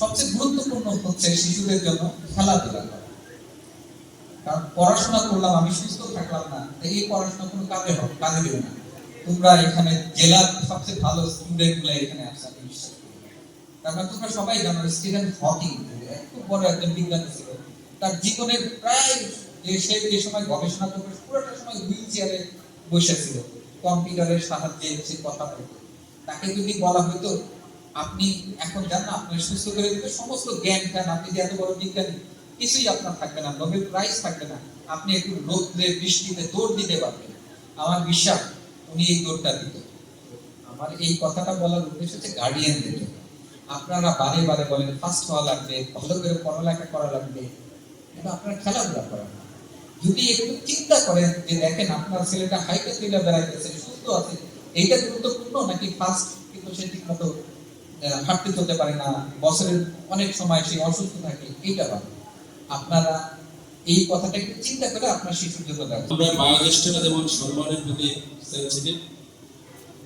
সবচেয়ে গুরুত্বপূর্ণ হচ্ছে শিশুদের জন্য খেলাধুলা কারণ পড়াশোনা করলাম, আমি সুস্থ থাকলাম না এই পড়াশোনা কোনো কাজে হবে কাজে দেবে না। তোমরা এখানে জেলার সবচেয়ে ভালো স্টুডেন্টগুলো এখানে তারপর তোমরা সবাই জানো স্টিভেন হকিং বড় একজন বিজ্ঞানী ছিল। তার জীবনের প্রায় যে সে যে সময় গবেষণা করবে, পুরোটা সময় হুইল চেয়ারে বসেছিল কম্পিউটারের সাহায্যে সে কথা বলতো। তাকে যদি বলা হতো আপনি এখন জান আপনার সুস্থ করে দিতে সমস্ত জ্ঞান জ্ঞান, আপনি যে এত বড় বিজ্ঞানী, কিছুই আপনার থাকবে না, নোবেল প্রাইজ থাকবে না। আপনি একটু রোদ্রে, বৃষ্টিতে দৌড় দিতে পারবেন। আমার বিশ্বাস, উনি এই দৌড়টা দিত আমার এই কথাটা বলার উদ্দেশ্য হচ্ছে গার্ডিয়ানদের জন্য। আপনারা বারে বারে বলেন ফার্স্ট হওয়া লাগবে, ভালো করে পড়ালেখা করা লাগবে। কিন্তু আপনারা খেলাধুলা করেন না। যদি একটু চিন্তা করেন যে দেখেন, আপনার ছেলেটা হাইটে তুলে বেড়াইতেছে, সুস্থ আছে, এইটা গুরুত্বপূর্ণ নাকি ফার্স্ট কিন্তু সে ঠিক মতো হাঁটতে চলতে পারে না, বছরের অনেক সময় সে অসুস্থ থাকে এইটা ভালো আপনারা এই কথাটা একটু চিন্তা করে আপনার শিশুর জন্য আমরা বায়োজ্যেষ্ঠরা যেমন সম্মানের প্রতি সেন্সিটিভ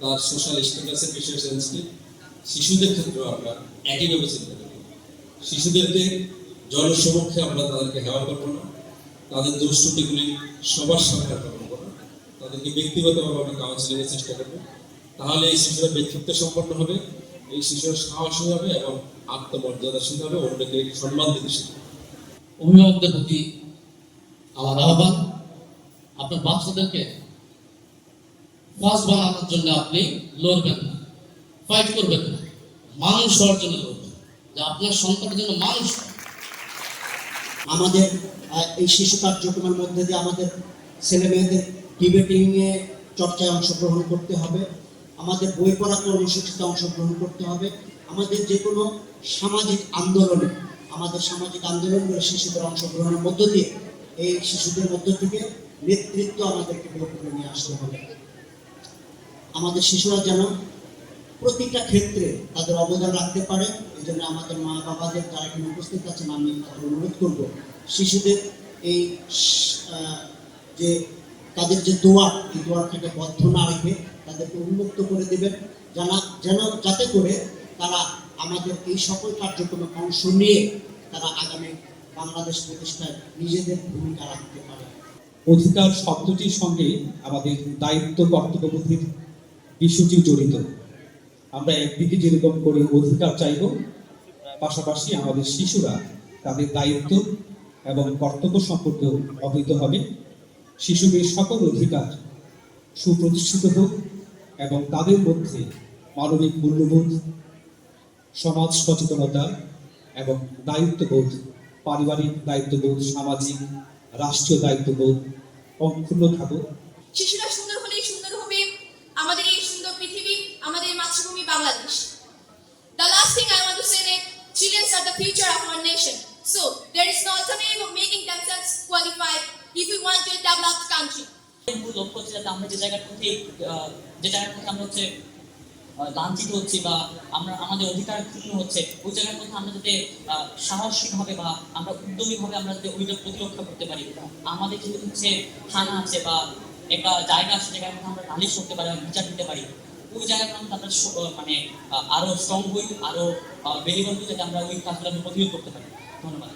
তার সোশ্যাল স্ট্যাটাসের বিষয়ে সেন্সিটিভ শিশুদের ক্ষেত্রেও আমরা একইভাবে চিন্তা করি। শিশুদেরকে জনসমক্ষে আমরা তাদেরকে হেওয়া করব না, তাদের দুষ্টুটিগুলি সবার সামনে আমরা করব তাদেরকে ব্যক্তিগতভাবে আমরা কাউন্সিলিংয়ের চেষ্টা করব। তাহলে এই শিশুরা ব্যক্তিত্ব সম্পন্ন হবে এই শিশুরা সাহসী হবে এবং আত্মমর্যাদাশীল হবে অন্যকে সম্মান দিতে শিখবে। অভিভাবকদের প্রতি আমার আহ্বান। আপনার বাচ্চাদেরকে ফার্স্ট বানানোর জন্য আপনি লড়বেন না ফাইট করবেন না মানুষ হওয়ার জন্য লড়বেন যে আপনার সন্তানের জন্য মানুষ আমাদের এই শিশু কার্যক্রমের মধ্যে দিয়ে আমাদের ছেলে মেয়েদের ডিবেটিং এ চর্চায় অংশগ্রহণ করতে হবে। আমাদের বই পড়া কর্মসূচিতে অংশগ্রহণ করতে হবে। আমাদের যে কোনো সামাজিক আন্দোলনে, আমাদের সামাজিক আন্দোলনগুলো শিশুদের অংশগ্রহণের মধ্য দিয়ে, এই শিশুদের মধ্য থেকে নেতৃত্ব আমাদেরকে বের নিয়ে আসতে হবে। আমাদের শিশুরা যেন প্রতিটা ক্ষেত্রে তাদের অবদান রাখতে পারে, এই জন্য আমাদের মা বাবাদের যারা এখানে উপস্থিত আছেন, আমি তাদের অনুরোধ করব, শিশুদের এই যে তাদের যে দোয়ার এই দোয়ারটাকে বদ্ধ না রেখে তাদেরকে উন্মুক্ত করে দেবেন জানা যেন, যাতে করে তারা আমাদের এই সকল কার্যক্রমে অংশ নিয়ে তারা আগামী বাংলাদেশ প্রতিষ্ঠায় নিজেদের ভূমিকা রাখতে পারে। অধিকার শব্দটির সঙ্গে আমাদের দায়িত্ব, কর্তব্যবোধের বিষয়টি জড়িত। আমরা একদিকে যেরকম করে অধিকার চাইব, পাশাপাশি আমাদের শিশুরা তাদের দায়িত্ব এবং কর্তব্য সম্পর্কেও অবহিত হবে। শিশুদের সকল অধিকার সুপ্রতিষ্ঠিত হোক এবং তাদের মধ্যে মানবিক মূল্যবোধ, সমাজ সচেতনতা এবং দায়িত্ববোধ, পারিবারিক দায়িত্ববোধ, সামাজিক, রাষ্ট্রীয় দায়িত্ববোধ অক্ষুণ্ণ থাকুক। শিশুরা সুন্দর হলেই সুন্দর হবে। আমাদের এই সুন্দর পৃথিবী, আমাদের মাতৃভূমি Bangladesh. The last thing I want to say is children are the future of our nation. So, there is no alternative of making themselves qualified. If we want to develop country. লক্ষ্য হচ্ছে যাতে আমরা যে জায়গার প্রতি যে জায়গার প্রতি আমরা হচ্ছে লাঞ্ছিত হচ্ছি বা আমরা, আমাদের অধিকার ক্ষুণ্ণ হচ্ছে, ওই জায়গার মধ্যে আমরা যাতে সাহসিকভাবে বা আমরা উদ্যমীভাবে আমরা যাতে ওইটা প্রতিরক্ষা করতে পারি। আমাদের যেহেতু হচ্ছে থানা আছে বা একটা জায়গা আছে যেখানে মধ্যে আমরা নালিশ করতে পারি বিচার দিতে পারি। ওই জায়গার মধ্যে আমরা মানে আরও স্ট্রং হই, আরও বেরিবল যাতে আমরা ওই কাজগুলো প্রতিরোধ করতে পারি। ধন্যবাদ।